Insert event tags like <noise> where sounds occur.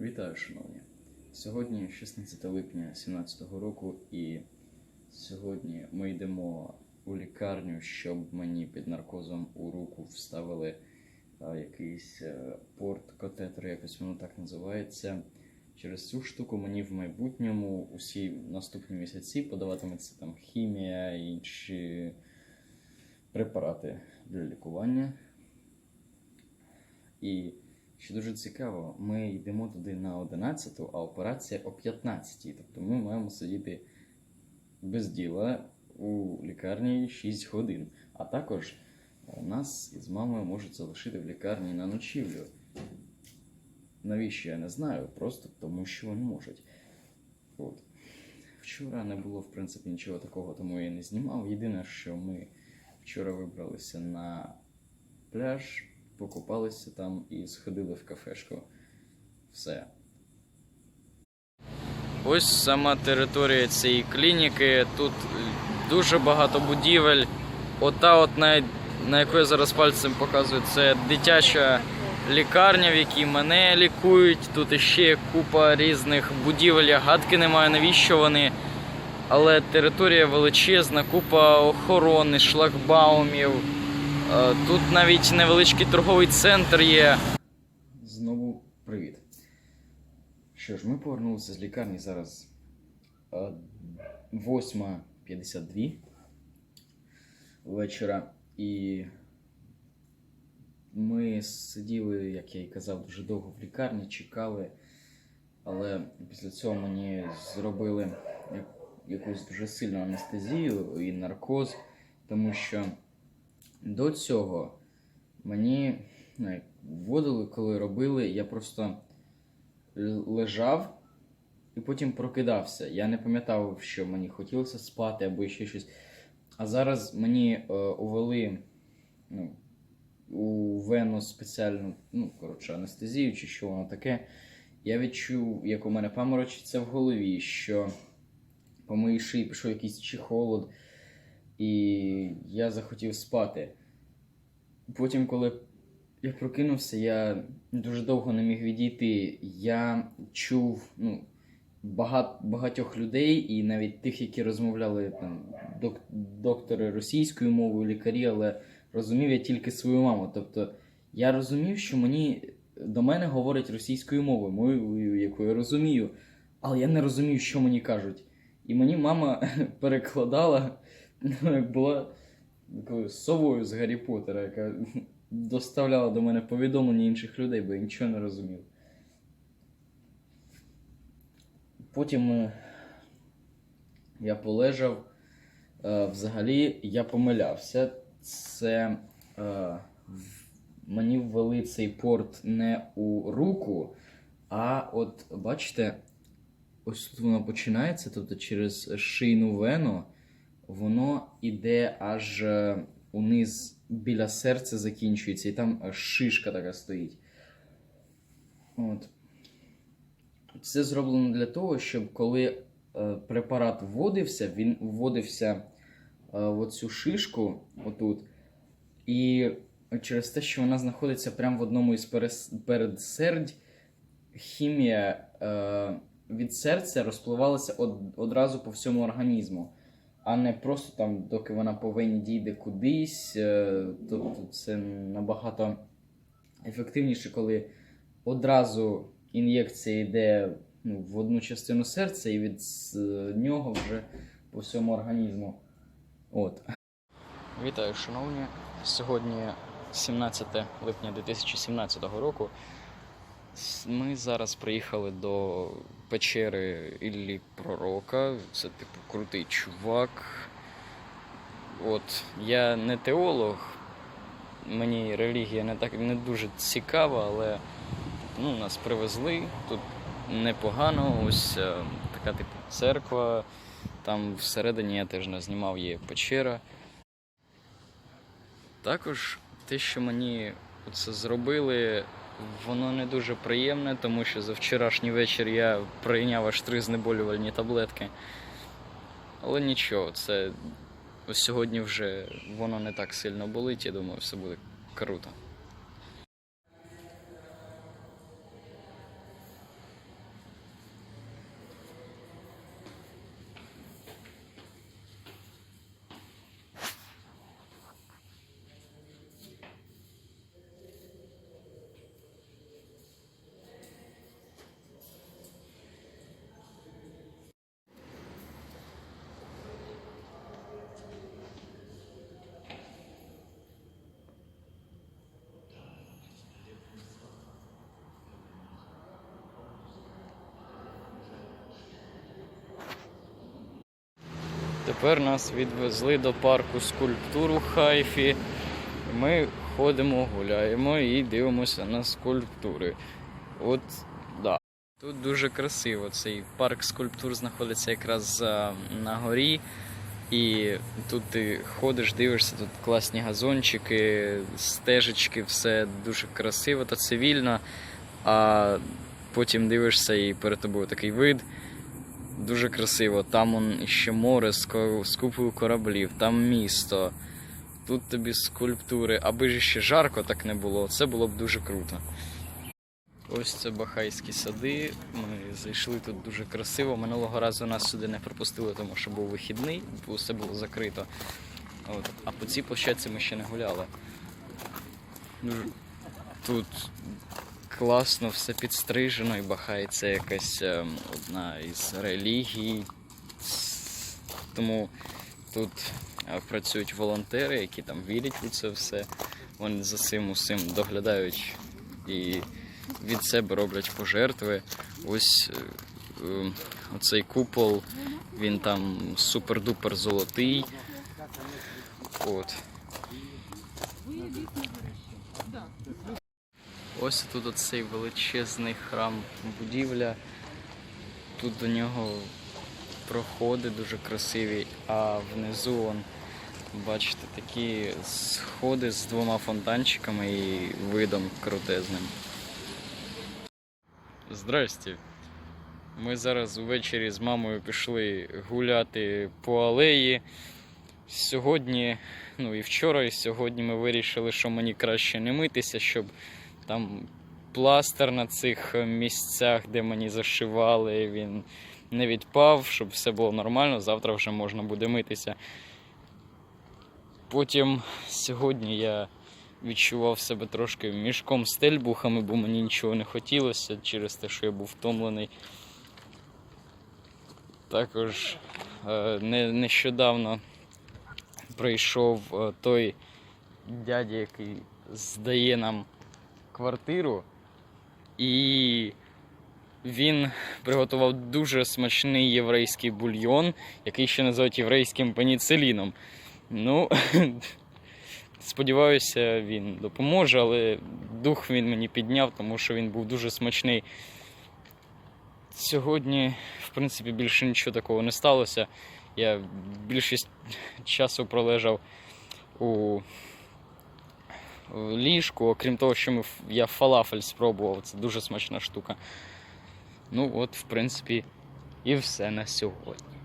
Вітаю, шановні. Сьогодні 16 липня 2017 року, і сьогодні ми йдемо у лікарню, щоб мені під наркозом у руку вставили а, якийсь е, порт катетер, якось воно так називається. Через цю штуку мені в майбутньому усі наступні місяці подаватиметься там хімія і інші препарати для лікування. І що дуже цікаво, ми йдемо туди на 11, а операція о 15. Тобто ми маємо сидіти без діла у лікарні 6 годин. А також е, нас із мамою можуть залишити в лікарні на ночівлю. Навіщо я не знаю, просто тому що вони можуть. От. Вчора не було, в принципі, нічого такого, тому я не знімав. Єдине, що ми вчора вибралися на пляж, покупалися там і сходили в кафешку. Все. Ось сама територія цієї клініки. Тут дуже багато будівель. Ота, от на, на яку я зараз пальцем показую, це дитяча лікарня, в якій мене лікують. Тут іще купа різних будівель. Я гадки не маю, навіщо вони. Але територія величезна, купа охорони, шлагбаумів. Е, Тут навіть невеличкий торговий центр є. Знову привіт. Що ж, ми повернулися з лікарні зараз е, 8.52 вечора. І ми сиділи, як я і казав, дуже довго в лікарні, чекали. Але після цього мені зробили якусь дуже сильну анестезію і наркоз, тому що до цього мені ну, вводили, коли робили, я просто лежав і потім прокидався. Я не пам'ятав, що мені хотілося спати або ще щось. А зараз мені е, увели ну, у вену спеціальну, ну, коротше, анестезію чи що воно таке. Я відчув, як у мене паморочиться в голові, що по моїй шиї пішов якийсь чехолод, і я захотів спати. Потім, коли я прокинувся, я дуже довго не міг відійти. Я чув ну, багат, багатьох людей, і навіть тих, які розмовляли там, док, доктори російською мовою, лікарі, але розумів я тільки свою маму. Тобто я розумів, що мені до мене говорять російською мовою, мовою, яку я розумію, але я не розумів, що мені кажуть. І мені мама <laughs> перекладала, ну, як була такою совою з Гаррі Поттера, яка <laughs> доставляла до мене повідомлення інших людей, бо я нічого не розумів. Потім е, я полежав. Е, Взагалі я помилявся. Це е, мені ввели цей порт не у руку, а от бачите, ось тут воно починається, тобто через шийну вену, воно іде аж е, униз біля серця закінчується, і там аж шишка така стоїть. От. Це зроблено для того, щоб коли е, препарат вводився, він вводився е, в оцю шишку отут. І через те, що вона знаходиться прямо в одному із передсердь, хімія е, від серця розпливалася од, одразу по всьому організму, а не просто там, доки вона по вені дійде кудись. Е, тобто це набагато ефективніше, коли одразу ін'єкція йде ну, в одну частину серця і від нього вже по всьому організму. От. Вітаю, шановні. Сьогодні 17 липня 2017 року. Ми зараз приїхали до печери Іллі Пророка. Це типу крутий чувак. От, я не теолог, мені релігія не так не дуже цікава, але ну, нас привезли. Тут непогано. Ось е, така типу церква. Там всередині я теж не знімав, є печера. Також те, що мені це зробили, воно не дуже приємне, тому що за вчорашній вечір я прийняв аж три знеболювальні таблетки. Але нічого, це сьогодні вже воно не так сильно болить, я думаю, все буде круто. Тепер нас відвезли до парку скульптур у Хайфі. Ми ходимо, гуляємо і дивимося на скульптури. От, да. Тут дуже красиво. Цей парк скульптур знаходиться якраз на горі. І тут ти ходиш, дивишся, тут класні газончики, стежечки, все дуже красиво та цивільно. А потім дивишся і перед тобою такий вид. Дуже красиво. Там он ще море з, купою кораблів, там місто. Тут тобі скульптури. Аби ж ще жарко так не було, це було б дуже круто. Ось це Бахайські сади. Ми зайшли тут дуже красиво. Минулого разу нас сюди не пропустили, тому що був вихідний, бо все було закрито. От. А по цій площадці ми ще не гуляли. Тут класно все підстрижено, і це якась ем, одна із релігій. Тому тут е, працюють волонтери, які там вірять у це все. Вони за цим усім доглядають і від себе роблять пожертви. Ось е, е, оцей купол, він там супер-дупер золотий. От. Ось тут оцей величезний храм будівля. Тут до нього проходи дуже красиві, а внизу он, бачите, такі сходи з двома фонтанчиками і видом крутезним. Здрасте. Ми зараз увечері з мамою пішли гуляти по алеї. Сьогодні, ну і вчора, і сьогодні ми вирішили, що мені краще не митися, щоб там пластир на цих місцях, де мені зашивали, він не відпав, щоб все було нормально. Завтра вже можна буде митися. Потім сьогодні я відчував себе трошки мішком з тельбухами, бо мені нічого не хотілося через те, що я був втомлений. Також е, не, нещодавно прийшов е, той дядя, який здає нам квартиру, і він приготував дуже смачний єврейський бульйон, який ще називають єврейським пеніциліном. Ну, <laughs> сподіваюся, він допоможе, але дух він мені підняв, тому що він був дуже смачний. Сьогодні, в принципі, більше нічого такого не сталося. Я більшість часу пролежав у ліжку, окрім того, що ми, я фалафель спробував, це дуже смачна штука. Ну, от, в принципі, і все на сьогодні.